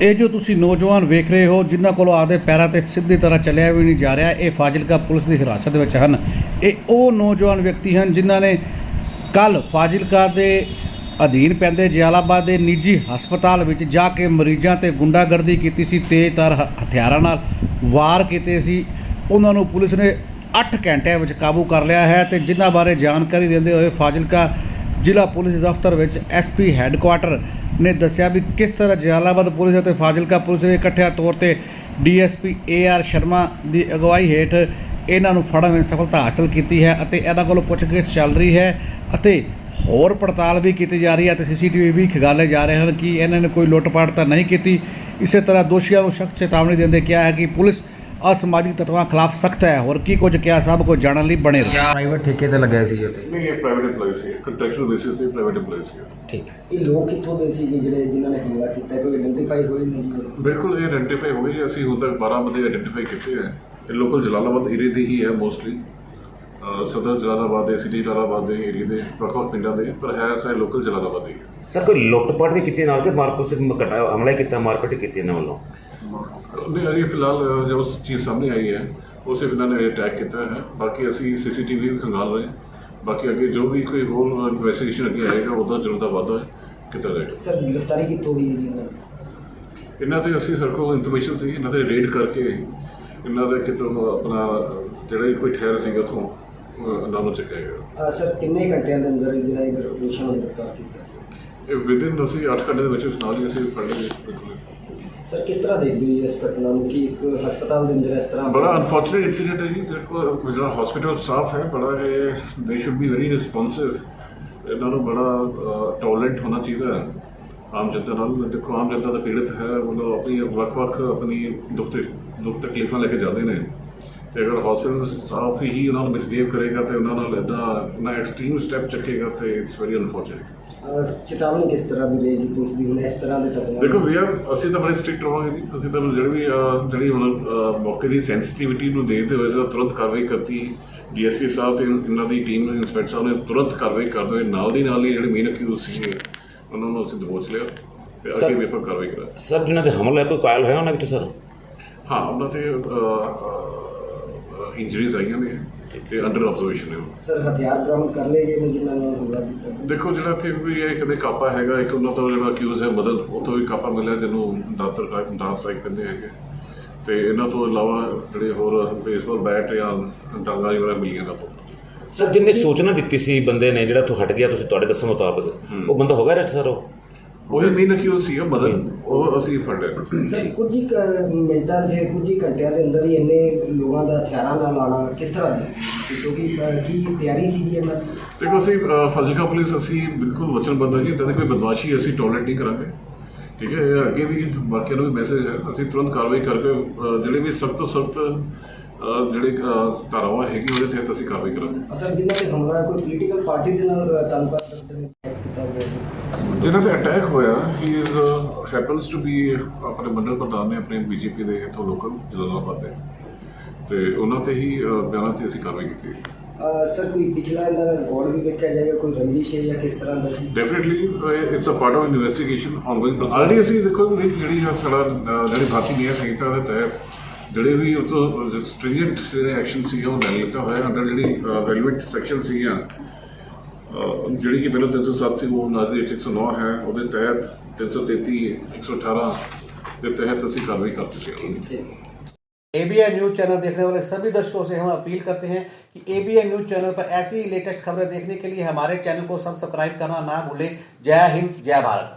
ਇਹ ਜੋ ਤੁਸੀਂ ਨੌਜਵਾਨ ਵੇਖ ਰਹੇ ਹੋ, ਜਿਨ੍ਹਾਂ ਕੋਲੋਂ ਆਪਦੇ ਪੈਰਾਂ ਤੇ ਸਿੱਧੀ ਤਰ੍ਹਾਂ ਚੱਲਿਆ ਵੀ ਨਹੀਂ ਜਾ ਰਿਹਾ, ਇਹ ਫਾਜ਼ਿਲਕਾ ਪੁਲਿਸ ਦੀ ਹਿਰਾਸਤ ਵਿੱਚ ਹਨ। ਇਹ ਉਹ ਨੌਜਵਾਨ ਵਿਅਕਤੀ ਹਨ ਜਿਨ੍ਹਾਂ ਨੇ ਕੱਲ ਫਾਜ਼ਿਲਕਾ ਦੇ ਅਧੀਨ ਪੈਂਦੇ ਜਲਾਲਾਬਾਦ ਦੇ ਨਿੱਜੀ ਹਸਪਤਾਲ ਵਿੱਚ ਜਾ ਕੇ ਮਰੀਜ਼ਾਂ ਤੇ ਗੁੰਡਾਗਰਦੀ ਕੀਤੀ ਸੀ, ਤੇਜ਼ਧਾਰ ਹ- ਹਥਿਆਰਾਂ ਨਾਲ ਵਾਰ ਕੀਤੇ ਸੀ। ਉਹਨਾਂ ਨੂੰ ਪੁਲਿਸ ਨੇ 8 ਘੰਟਿਆਂ ਵਿੱਚ ਕਾਬੂ ਕਰ ਲਿਆ ਹੈ ਤੇ ਜਿਨ੍ਹਾਂ ਬਾਰੇ ਜਾਣਕਾਰੀ ਦਿੰਦੇ ਹੋਏ ਫਾਜ਼ਿਲਕਾ ਜ਼ਿਲ੍ਹਾ ਪੁਲਿਸ ਦਫ਼ਤਰ ਵਿੱਚ ਐਸਪੀ ਹੈੱਡਕੁਆਟਰ ਨੇ ਦੱਸਿਆ ਵੀ ਕਿਸ ਤਰ੍ਹਾਂ ਜਲਾਲਾਬਾਦ ਪੁਲਿਸ ਅਤੇ ਫਾਜ਼ਿਲਕਾ ਪੁਲਿਸ ਨੇ ਇਕੱਠਿਆਂ ਤੌਰ ਤੇ ਡੀਐਸਪੀ ਏਆਰ ਸ਼ਰਮਾ ਦੀ ਅਗਵਾਈ ਹੇਠ ਇਹਨਾਂ ਨੂੰ ਫੜਨ ਵਿੱਚ ਸਫਲਤਾ ਹਾਸਲ ਕੀਤੀ ਹੈ ਅਤੇ ਇਹਨਾਂ ਕੋਲੋਂ ਪੁੱਛਗਿੱਛ ਚੱਲ ਰਹੀ ਹੈ ਅਤੇ ਹੋਰ ਪੜਤਾਲ ਵੀ ਕੀਤੀ ਜਾ ਰਹੀ ਹੈ ਤੇ ਸੀਸੀਟੀਵੀ ਵੀ ਖਿਗਾਲੇ ਜਾ ਰਹੇ ਹਨ ਕਿ ਇਹਨਾਂ ਨੇ ਕੋਈ ਲੁੱਟਪਾਟ ਤਾਂ ਨਹੀਂ ਕੀਤੀ। ਇਸੇ ਤਰ੍ਹਾਂ ਦੋਸ਼ੀਆਂ ਨੂੰ ਸਖਤ ਚੇਤਾਵਨੀ ਦਿੰਦੇ ਕਿਹਾ ਹੈ ਕਿ ਪੁਲਿਸ ਅਸਮਾਜਿਕ ਤੱਤਾਂ ਖਿਲਾਫ ਸਖਤ ਹੈ। ਹੋਰ ਕੀ ਕੁਝ ਕਿਹਾ ਸਭ ਕੁਝ ਜਾਣਨ ਲਈ ਬਣੇ ਰਹੋ। ਪ੍ਰਾਈਵੇਟ ਠੇਕੇ ਤੇ ਲੱਗਿਆ ਸੀ ਉੱਤੇ ਨਹੀਂ ਇਹ ਪ੍ਰਾਈਵੇਟ EMPLOYE ਸੀ ਕੰਟਰੈਕਚੁਅਲ ਬੇਸਿਸ ਤੇ ਪ੍ਰਾਈਵੇਟ EMPLOYE ਸੀ ਠੀਕ। ਇਹ ਲੋਕ ਕਿੱਥੋਂ ਦੇ ਸੀਗੇ ਜਿਹੜੇ ਜਿਨ੍ਹਾਂ ਨੇ ਹਮਲਾ ਕੀਤਾ? ਕੋਈ ਆਇਡੈਂਟੀਫਾਈ ਹੋਏ ਨਹੀਂ ਜੀ? ਬਿਲਕੁਲ ਇਹ ਆਇਡੈਂਟੀਫਾਈ ਹੋ ਗਏ ਅਸੀਂ ਹੁਣ ਤੱਕ 12 ਬੰਦੇ ਆਇਡੈਂਟੀਫਾਈ ਕੀਤੇ ਹੈ ਇਹ ਲੋਕਲ ਜਲਾਲਾਬਾਦ ਏਰੀਆ ਦੇ ਹੀ ਹੈ ਮੋਸਟਲੀ ਸਦਰ ਜਲਾਲਾਬਾਦ ਦੇ ਸਿਟੀ ਜਲਾਲਾਬਾਦ ਦੇ ਏਰੀਆ ਦੇ ਵੱਖ-ਵੱਖ ਪਿੰਡਾਂ ਦੇ। ਪਰ ਹੈ ਸਾਰੇ ਲੋਕਲ ਜਲਾਲਾਬਾਦ ਦੇ ਹੀ ਹੈ। ਸਰ ਕੋਈ ਲੁੱਟਪਾਟ ਵੀ ਕੀਤੀ ਨਾਲ ਕਿ ਮਾਰਕੀਟ ਸਿਰਫ ਘਟਾ ਹਮਲਾ ਹੀ ਕੀਤਾ ਮਾਰਕੀਟ ਹੀ ਕੀਤੀ ਇਹਨਾਂ ਵੱਲੋਂ? ਨਹੀਂ ਅਜੇ ਫਿਲਹਾਲ ਜੋ ਚੀਜ਼ ਸਾਹਮਣੇ ਆਈ ਹੈ ਉਸੇ ਬਿਨਾਂ ਨੇ ਅਟੈਕ ਕੀਤਾ ਹੈ। ਬਾਕੀ ਅਸੀਂ ਸੀਸੀਟੀਵੀ ਵੀ ਖੰਗਾਲ ਰਹੇ ਹਾਂ। ਬਾਕੀ ਅੱਗੇ ਜੋ ਵੀ ਕੋਈ ਹੋਰ ਇਨਵੈਸਟੀਗੇਸ਼ਨ ਅੱਗੇ ਆਏਗਾ ਉਹਦਾ ਜ਼ਰੂਰ ਦਾ ਵਾਧਾ ਕੀਤਾ ਜਾਏਗਾ ਸਰ ਗ੍ਰਿਫਤਾਰੀ ਕਿੱਥੋਂ ਹੋਈ ਜੀ ਇਹਨਾਂ? ਇਹਨਾਂ ਤੇ ਅਸੀਂ ਸਾਡੇ ਕੋਲ ਇਨਫੋਰਮੇਸ਼ਨ ਸੀ ਇਹਨਾਂ ਤੇ ਰੇਡ ਕਰਕੇ ਇਹਨਾਂ ਦੇ ਕਿਤੋਂ ਆਪਣਾ ਜਿਹੜਾ ਕੋਈ ਠਹਿਰ ਸੀਗਾ ਉੱਥੋਂ ਅਹ, ਇਹਨਾਂ ਨੂੰ ਚੱਕਿਆ ਗਿਆ। ਸਰ ਕਿੰਨੇ ਘੰਟਿਆਂ ਦੇ ਅੰਦਰ ਜਿਹੜਾ ਇਹ ਗ੍ਰਿਫਤਾਰ ਕੀਤਾ? ਇਹ ਵਿਦਿਨ ਅਸੀਂ 8 ਘੰਟੇ ਦੇ ਵਿੱਚ ਨਾਲ ਹੀ ਅਸੀਂ ਫੜ ਲਏ। ਬਿਲਕੁਲ ਸਰ ਕਿਸ ਤਰ੍ਹਾਂ ਦੇਖਦੇ ਹੋ ਇਸ ਘਟਨਾ ਨੂੰ? ਕਿ ਇੱਕ ਹਸਪਤਾਲ ਦੇ ਅੰਦਰ ਇਸ ਤਰ੍ਹਾਂ ਬੜਾ ਅਨਫੋਰਚੂਨੇਟ ਇਨਸੀਡੈਂਟ ਹੈ ਜੀ। ਦੇਖੋ ਜਿਹੜਾ ਹਸਪੀਟਲ ਸਟਾਫ ਹੈ, ਬੜਾ ਇਹ ਦੇ ਸ਼ੁੱਡ ਬੀ ਵੈਰੀ ਰਿਸਪੌਂਸਿਵ ਇਹਨਾਂ ਨੂੰ ਬੜਾ ਟੋਲਰੈਂਟ ਹੋਣਾ ਚਾਹੀਦਾ ਹੈ। ਆਮ ਜਨਤਾ ਨਾਲ। ਦੇਖੋ, ਆਮ ਜਨਤਾ ਦਾ ਪੀੜਤ ਹੈ। ਉਹ ਆਪਣੀ ਵੱਖ-ਵੱਖ ਆਪਣੀ ਦੁੱਖ ਤੇ ਦੁੱਖ ਤਕਲੀਫਾਂ ਲੈ ਕੇ ਜਾਂਦੇ ਨੇ। ਤੇ ਅਗਰ ਹਸਪੀਟਲ ਸਟਾਫ ਹੀ ਉਹਨਾਂ ਨੂੰ ਮਿਸਬੀਹੇਵ ਕਰੇਗਾ ਤੇ ਉਹਨਾਂ ਨਾਲ ਇਦਾਂ ਨਾ ਐਕਸਟ੍ਰੀਮ ਸਟੈਪ ਚੱਕੇਗਾ ਤੇ ਇਟਸ ਵੈਰੀ ਅਨਫੋਰਚੂਨੇਟ ਚੇਤਾਵਨੀ ਕਿਸ ਤਰ੍ਹਾਂ ਦੀ ਰਹੇਗੀ ਪੁਲਿਸ ਦੀ ਹੁਣ ਇਸ ਤਰ੍ਹਾਂ ਦੇ ਤੱਕ ਦੇਖੋ ਵੀ ਅਸੀਂ ਤਾਂ ਬੜੇ ਸਟ੍ਰਿਕਟ ਰਹਾਂਗੇ ਜੀ। ਅਸੀਂ ਤਾਂ ਜਿਹੜੀ ਵੀ ਅਹ, ਜਿਹੜੀ ਹੁਣ ਅਹ, ਮੌਕੇ ਦੀ ਸੈਂਸਿਟੀਵਿਟੀ ਨੂੰ ਦੇਖਦੇ ਹੋਏ ਤਾਂ ਤੁਰੰਤ ਕਾਰਵਾਈ ਕਰਤੀ ਡੀਐਸਪੀ ਸਾਹਿਬ ਤੇ ਇਹਨਾਂ ਦੀ ਟੀਮ ਇੰਸਪੈਕਟਰ ਸਾਹਿਬ ਨੇ ਤੁਰੰਤ ਕਾਰਵਾਈ ਕਰਦੇ ਹੋਏ ਨਾਲ ਦੀ ਨਾਲ ਹੀ ਜਿਹੜੇ ਮੇਨ ਅਕਿਊਜ਼ ਸੀਗੇ ਉਹਨਾਂ ਨੂੰ ਅਸੀਂ ਦਬੋਚ ਲਿਆ ਤੇ ਅੱਗੇ ਵੀ ਆਪਾਂ ਕਾਰਵਾਈ ਕਰਾਂਗੇ। ਸਰ ਜਿਨ੍ਹਾਂ ਦੇ ਹਮਲਾ ਕੋਈ ਕਾਇਲ ਹੋਇਆ ਉਹਨਾਂ ਵਿੱਚ ਸਰ? ਹਾਂ ਉਹਨਾਂ ਤੇ ਇੰਜਰੀਜ਼ ਆਈਆਂ ਨੇ ਤੇ ਅੰਡਰ ਆਬਜ਼ਰਵੇਸ਼ਨ ਨੇ। ਸਰ ਹਥਿਆਰ ਬਰਾਮਦ ਕਰ ਲਏ ਗਏ ਨੇ ਜਿਨ੍ਹਾਂ ਨਾਲ ਹਮਲਾ ਕੀਤਾ ਦੇਖੋ ਜਿਹੜਾ ਇੱਥੇ ਵੀ ਇਹ ਕਦੇ ਕਾਪਾ ਹੈਗਾ ਇੱਕ ਉਹਨਾਂ ਤੋਂ ਜਿਹੜਾ ਅਕਿਊਜ਼ ਹੈ ਮਦਦ ਉੱਥੋਂ ਵੀ ਕਾਪਾ ਮਿਲਿਆ ਜਿਹਨੂੰ ਦਾਤਰ ਦਾਤ ਸਟ੍ਰਾਈਕ ਕਹਿੰਦੇ ਹੈਗੇ। ਤੇ ਇਹਨਾਂ ਤੋਂ ਇਲਾਵਾ ਜਿਹੜੇ ਹੋਰ ਬੇਸਬਾਲ ਬੈਟ ਜਾਂ ਡਾਂਗਾ ਜਿਹੜਾ ਮਿਲੀਆਂ ਦਾ ਸਰ ਜਿੰਨੇ ਸੂਚਨਾ ਦਿੱਤੀ ਸੀ ਬੰਦੇ ਨੇ ਜਿਹੜਾ ਤੋਂ ਹਟ ਗਿਆ ਤੁਸੀਂ ਤੁਹਾਡੇ ਦੱਸਣ ਮੁਤਾਬਕ ਉਹ ਬੰਦਾ ਹੋ ਗਿਆ ਰੈਸਟ ਸਰ ਉਹ? ਉਹ ਮੇਨ ਅਕਿਊਜ਼ ਸੀਗਾ ਮਦਦ ਉਹ ਅਸੀਂ ਫੜ ਲਿਆ। ਸਰ ਕੁਝ ਹੀ ਕ- ਮਿੰਟਾਂ ਦੇ ਕੁਝ ਹੀ ਘੰਟਿਆਂ ਦੇ ਅੰਦਰ ਹੀ ਇੰਨੇ ਲੋਕਾਂ ਦਾ ਹਥਿਆਰਾਂ ਨਾਲ ਆਉਣਾ ਕਿਸ ਤਰ੍ਹਾਂ ਦੀ ਕਿਉਂਕਿ ਕੀ ਤਿਆਰੀ ਸੀ ਇਹਨਾਂ ਦੀ ਦੇਖੋ ਅਸੀਂ ਫਾਜ਼ਿਲਕਾ ਪੁਲਿਸ ਅਸੀਂ ਬਿਲਕੁਲ ਵਚਨਬੱਧ ਹਾਂ ਜੀ। ਇਦਾਂ ਦੀ ਕੋਈ ਬਦਮਾਸ਼ੀ ਅਸੀਂ ਟੋਲਰੇਟ ਨਹੀਂ ਕਰਾਂਗੇ। ਠੀਕ ਹੈ ਇਹ ਅੱਗੇ ਵੀ ਬਾਕੀਆਂ ਨੂੰ ਵੀ ਮੈਸੇਜ ਹੈ ਅਸੀਂ ਤੁਰੰਤ ਕਾਰਵਾਈ ਕਰਕੇ ਜਿਹੜੇ ਵੀ ਸਖਤ ਤੋਂ ਸਖਤ ਜਿਹੜੇ ਧਾਰਾਵਾਂ ਹੈਗੀ ਉਹਦੇ ਤਹਿਤ ਅਸੀਂ ਕਾਰਵਾਈ ਕਰਾਂਗੇ। ਅਸਲ ਜਿਨ੍ਹਾਂ ਤੇ ਹਮਲਾ ਕੋਈ ਪੋਲੀਟੀਕਲ ਪਾਰਟੀ ਦੇ ਨਾਲ ਤਾਲੁਕਾਤ ਰੱਖਦੇ ਨੇ ਕੀਤਾ ਗਿਆ ਸੀ ਜਿਹਨਾਂ ਤੇ ਅਟੈਕ ਹੋਇਆ he is happens to be ਆਪਣੇ ਮੰਡਲ ਪ੍ਰਧਾਨ ਨੇ ਆਪਣੇ ਬੀਜੇਪੀ ਦੇ ਇਥੋਂ ਲੋਕਲ ਜਲਾਲਾਬਾਦ ਦੇ ਤੇ ਉਹਨਾਂ ਤੇ ਹੀ ਬਿਆਨਾਂ ਤੇ ਅਸੀਂ ਕਾਰਵਾਈ ਕੀਤੀ। ਸਰ ਕੋਈ ਪਿਛਲਾ ਇਹਨਾਂ ਦਾ ਰਿਕਾਰਡ ਵੀ ਵੇਖਿਆ ਜਾਏਗਾ ਕੋਈ ਰੰਜਿਸ਼ ਹੈ ਜਾਂ ਕਿਸ ਤਰ੍ਹਾਂ ਦਾ? Definitely it's a part of investigation ongoing already ਅਸੀਂ ਦੇਖੋ ਜਿਹੜੀ ਸਾਡਾ ਜਿਹੜੀ ਭਾਰਤੀ ਨਿਆਂ ਸੰਹਿਤਾ ਦੇ ਤਹਿਤ ਜਿਹੜੇ ਵੀ ਉਹ ਤੋਂ ਸਟ੍ਰਿੰਜੈਂਟ ਐਕਸ਼ਨ ਸੀ ਉਹ ਲੈ ਲਿੱਤਾ ਹੋਇਆ। ਅੰਡਰ ਜਿਹੜੀ ਰੈਲੇਵੈਂਟ ਸੈਕਸ਼ਨ ਸੀਗੀਆਂ ਜਿਹੜੀ ਕਿ ਪਹਿਲਾਂ 307 ਸੀ ਉਹ ਨਾਜ਼ਰੀ 109 ਹੈ ਉਹਦੇ ਤਹਿਤ 333 118 ਦੇ तहत ਅਸੀਂ ਕਾਰਵਾਈ ਕਰ ਚੁੱਕੇ ਹਾਂ एबीएन न्यूज चैनल देखने वाले सभी दर्शकों से हम अपील करते हैं कि एबीएन न्यूज चैनल पर ऐसी ही लेटेस्ट खबरें देखने के लिए हमारे चैनल को सब्सक्राइब करना ना भूलें जय हिंद जय भारत